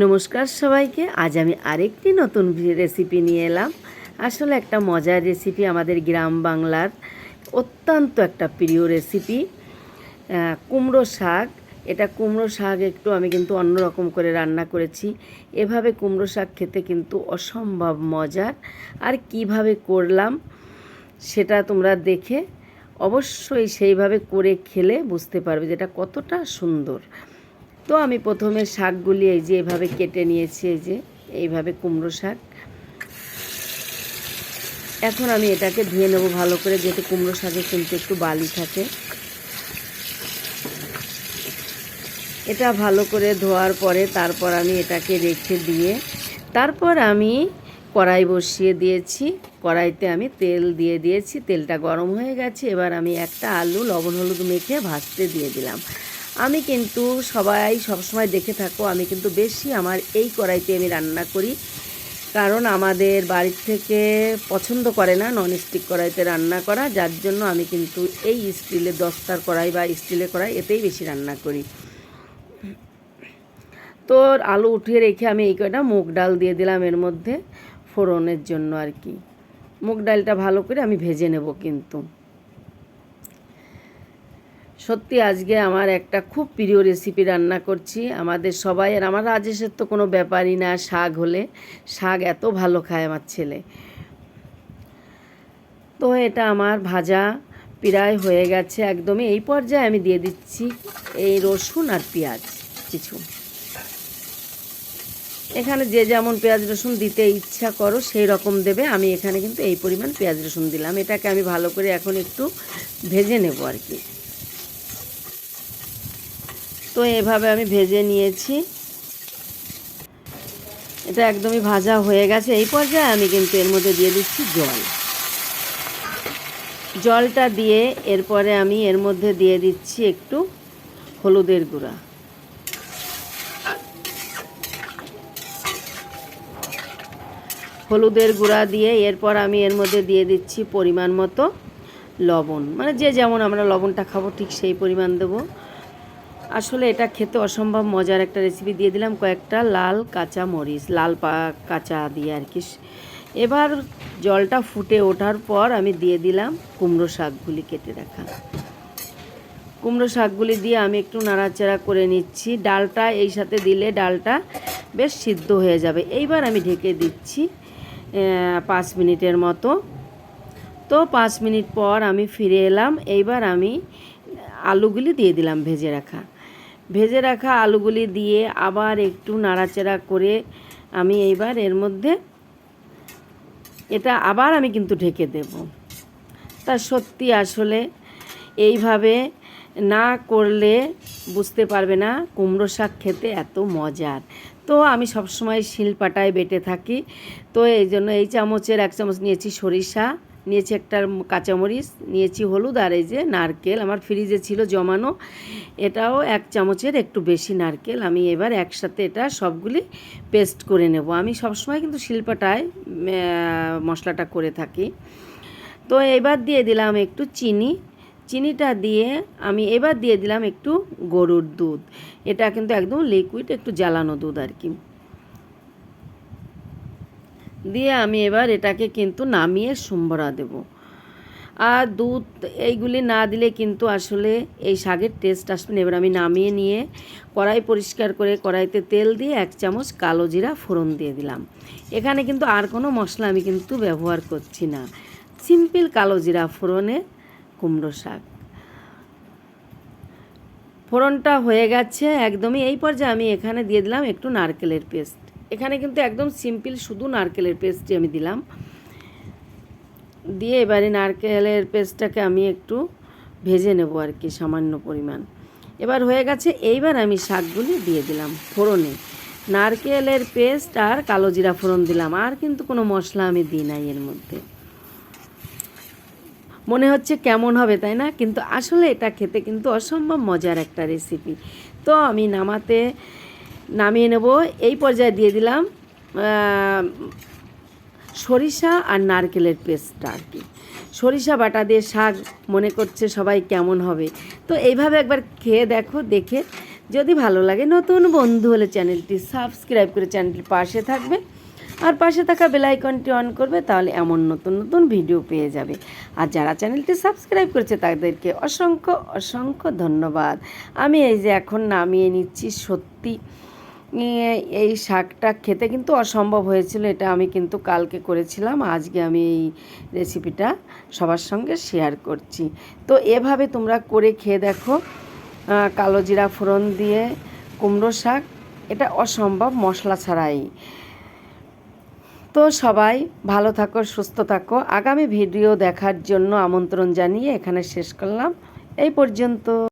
নমস্কার সবাইকে। আজ আমি আরেকটি নতুন রেসিপি নিয়ে এলাম। আসলে একটা মজার রেসিপি আমাদের গ্রাম বাংলার অত্যন্ত একটা প্রিয় রেসিপি কুমড়ো শাক। এটা কুমড়ো শাক একটু আমি কিন্তু অন্যরকম করে রান্না করেছি। এভাবে কুমড়ো শাক খেতে কিন্তু অসম্ভব মজার। আর কীভাবে করলাম সেটা তোমরা দেখে অবশ্যই সেইভাবে করে খেলে বুঝতে পারবে যেটা কতটা সুন্দর। তো আমি প্রথমে শাকগুলি এই যে এভাবে কেটে নিয়েছি, এই যে এইভাবে কুমড়ো শাক। এখন আমি এটাকে ধুয়ে নেব ভালো করে, যেহেতু কুমড়ো শাকে কিন্তু একটু বালি থাকে। এটা ভালো করে ধোয়ার পরে তারপর আমি এটাকে রেখে দিয়ে, তারপর আমি কড়াই বসিয়ে দিয়েছি। কড়াইতে আমি তেল দিয়ে দিয়েছি, তেলটা গরম হয়ে গেছে। এবার আমি একটা আলু লবণ হলুদ মেখে ভাজতে দিয়ে দিলাম। আমি কিন্তু সবাই সবসময় দেখে থাকো, আমি কিন্তু বেশি আমার এই কড়াইতে আমি রান্না করি। কারণ আমাদের বাড়ির থেকে পছন্দ করে না নন স্টিক কড়াইতে রান্না করা, যার জন্য আমি কিন্তু এই স্টিলের দস্তার কড়াই বা স্টিলের কড়াই এতেই বেশি রান্না করি। তো আলু উঠিয়ে রেখে আমি এই কয়টা মুগ ডাল দিয়ে দিলাম এর মধ্যে ফোড়নের জন্য আর কি। মুগ ডালটা ভালো করে আমি ভেজে নেব কিন্তু। সত্যি আজকে আমার একটা খুব প্রিয় রেসিপি রান্না করছি। আমাদের সবাই আর আমার রাজেশের তো কোনো ব্যাপারই না, শাক হলে শাক এত ভালো খায় আমার ছেলে। তো এটা আমার ভাজা প্রায় হয়ে গেছে একদমই। এই পর্যায়ে আমি দিয়ে দিচ্ছি এই রসুন আর পেঁয়াজ কিছু। এখানে যে যেমন পেঁয়াজ রসুন দিতে ইচ্ছা করো, সেই রকম দেবে। আমি এখানে কিন্তু এই পরিমাণ পেঁয়াজ রসুন দিলাম। এটাকে আমি ভালো করে এখন একটু ভেজে নেব আর কি। তো এভাবে আমি ভেজে নিয়েছি। এটা একদমই ভাজা হয়ে গেছে। এই পর্যায়ে আমি কিন্তু এর মধ্যে দিয়ে দিচ্ছি জল। জলটা দিয়ে এরপরে আমি এর মধ্যে দিয়ে দিচ্ছি একটু হলুদের গুঁড়া। হলুদের গুঁড়া দিয়ে এরপর আমি এর মধ্যে দিয়ে দিচ্ছি পরিমাণ মতো লবণ। মানে যে যেমন আমরা লবণটা খাব ঠিক সেই পরিমাণ দেবো। আসলে এটা খেতে অসম্ভব মজার একটা রেসিপি দিয়ে দিলাম কয়েকটা লাল কাঁচা মরিচ, লাল পা, কাঁচা দিয়ে আর কি। এবার জলটা ফুটে ওঠার পর আমি দিয়ে দিলাম কুমড়ো শাকগুলি কেটে রাখা। কুমড়ো শাকগুলি দিয়ে আমি একটু নাড়াচাড়া করে নিচ্ছি। ডালটা এই সাথে দিলে ডালটা বেশ সিদ্ধ হয়ে যাবে। এইবার আমি ঢেকে দিচ্ছি পাঁচ মিনিটের মতো। তো পাঁচ মিনিট পর আমি ফিরে এলাম। এইবার আমি আলুগুলি দিয়ে দিলাম ভেজে রাখা। ভেজে রাখা আলুগুলি দিয়ে আবার একটু নাড়াচাড়া করে আমি এইবার এর মধ্যে এটা আবার আমি কিন্তু ঢেকে দেব। তা সত্যি আসলে এইভাবে না করলে বুঝতে পারবে না কুমড়ো শাক খেতে এত মজার। তো আমি সবসময় শিলপাটায় বেটে থাকি। তো এই জন্য এই চামচের এক চামচ নিয়েছি সরিষা। নিয়েছি একটা কাঁচামরিচ, নিয়েছি হলুদ আর এই যে নারকেল। আমার ফ্রিজে ছিল জমানো। এটাও এক চামচের একটু বেশি নারকেল। আমি এবার একসাথে এটা সবগুলি পেস্ট করে নেব। আমি সবসময় কিন্তু শিলপাটায় মশলাটা করে থাকি। তো এবার দিয়ে দিলাম একটু চিনি। চিনিটা দিয়ে আমি এবার দিয়ে দিলাম একটু গরুর দুধ। এটা কিন্তু একদম লিকুইড একটু জ্বালানো দুধ আর কি। দিয়ে আমি এবার এটাকে কিন্তু নামিয়ে সম্বরা দেব। আর দুধ এইগুলি না দিলে কিন্তু আসলে এই শাকের টেস্ট আসবে না। এবার আমি নামিয়ে নিয়ে কড়াই পরিষ্কার করে কড়াইতে তেল দিয়ে এক চামচ কালো জিরা ফোড়ন দিয়ে দিলাম। এখানে কিন্তু আর কোনো মশলা আমি কিন্তু ব্যবহার করছি না। সিম্পল কালো জিরা ফোড়নে কুমড়ো শাক। ফোড়নটা হয়ে গেছে, একদমই এই পর্যায়ে আমি এখানে দিয়ে দিলাম একটু নারকেলের পেস্ট এখানে কিন্তু একদম সিম্পল শুধু নারকেলের পেস্টই আমি দিলাম। দিয়ে এবারে নারকেলের পেস্টটাকে আমি একটু ভেজে নেব আর কি, সামান্য পরিমাণ। এবার হয়ে গেছে, এইবার আমি শাকগুলি দিয়ে দিলাম ফোড়নে। নারকেলের পেস্ট আর কালো জিরা ফোড়ন দিলাম, আর কিন্তু কোনো মশলা আমি দিই নাই এর মধ্যে। মনে হচ্ছে কেমন হবে, তাই না? কিন্তু আসলে এটা খেতে কিন্তু অসম্ভব মজার একটা রেসিপি তো আমি নামাতে নামিয়ে নেব। এই পর্যায়ে দিয়ে দিলাম সরিষা আর নারকেলের পেস্টটা আর কি। সরিষা বাটা দিয়ে শাক, মনে করছে সবাই কেমন হবে। তো এইভাবে একবার খেয়ে দেখো, দেখে যদি ভালো লাগে নতুন বন্ধু হলে চ্যানেলটি সাবস্ক্রাইব করে চ্যানেলটির পাশে থাকবে। আর পাশে থাকা বেল আইকনটি অন করবে, তাহলে এমন নতুন নতুন ভিডিও পেয়ে যাবে। আর যারা চ্যানেলটি সাবস্ক্রাইব করেছে, তাদেরকে অসংখ্য অসংখ্য ধন্যবাদ। আমি এই যে এখন নামিয়ে নিচ্ছি সত্যি। এই শাকটা খেতে কিন্তু অসম্ভব হয়েছিল, এটা আমি কিন্তু কালকে করেছিলাম, আজকে আমি এই রেসিপিটা সবার সঙ্গে শেয়ার করছি। তো এভাবে তোমরা করে খেয়ে দেখো কালো জিরা ফোড়ন দিয়ে কুমড়ো শাক, এটা অসম্ভব মশলা ছাড়াই। তো সবাই ভালো থাকো, সুস্থ থাকো, আগামী ভিডিও দেখার জন্য আমন্ত্রণ জানিয়ে এখানে শেষ করলাম, এই পর্যন্ত।